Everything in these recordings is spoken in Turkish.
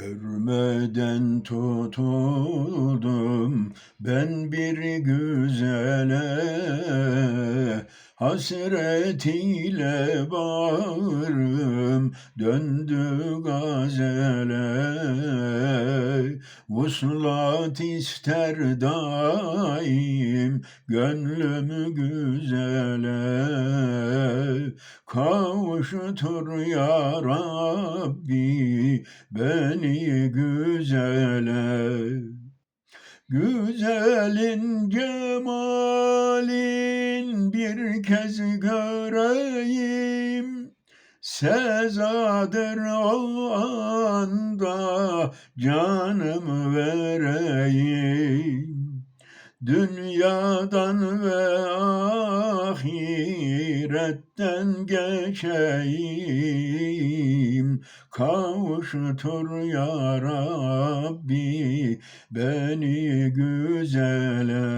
Görmeden tutuldum ben bir güzele Hasret ile bağrım döndü gazele Vuslat ister daim gönlüm güzele Kavuştur ya Rabbi beni güzele Güzelin cemalin bir kez göreyim. Sezadır o anda canım vereyim. Dünyadan ve ahiretten geçeyim. Kavuştur ya Rabbi beni güzele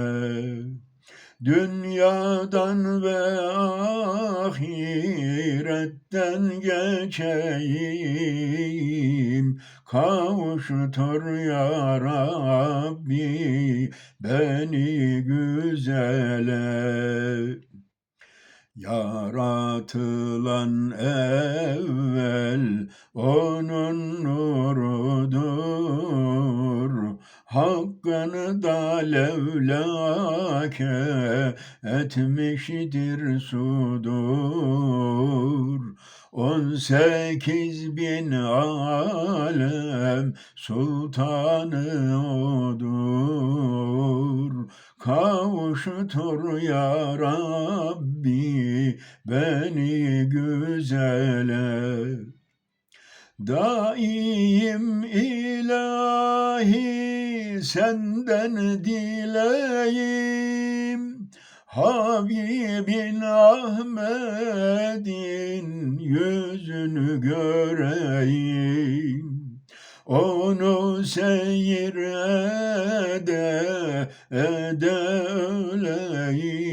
Dünyadan ve ahiretten geçeyim. Kavuştur ya Rabbi beni güzele. Yaratılan evvel onun nurudur Hakkını da levlake etmiştir sudur. On sekiz bin alem sultanı odur. Kavuştur ya Rabbi beni güzele. Daim ilahi senden dileyim. Habibin Ahmet'in yüzünü göreyim. Onu seyir ede ede öleyim.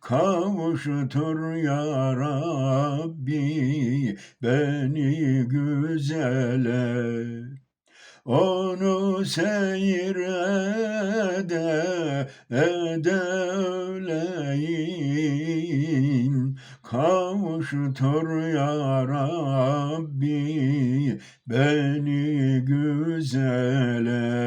Kavuştur ya Rabbi beni güzele onu seyir ede ede öleyim Kavuştur ya Rabbi beni güzele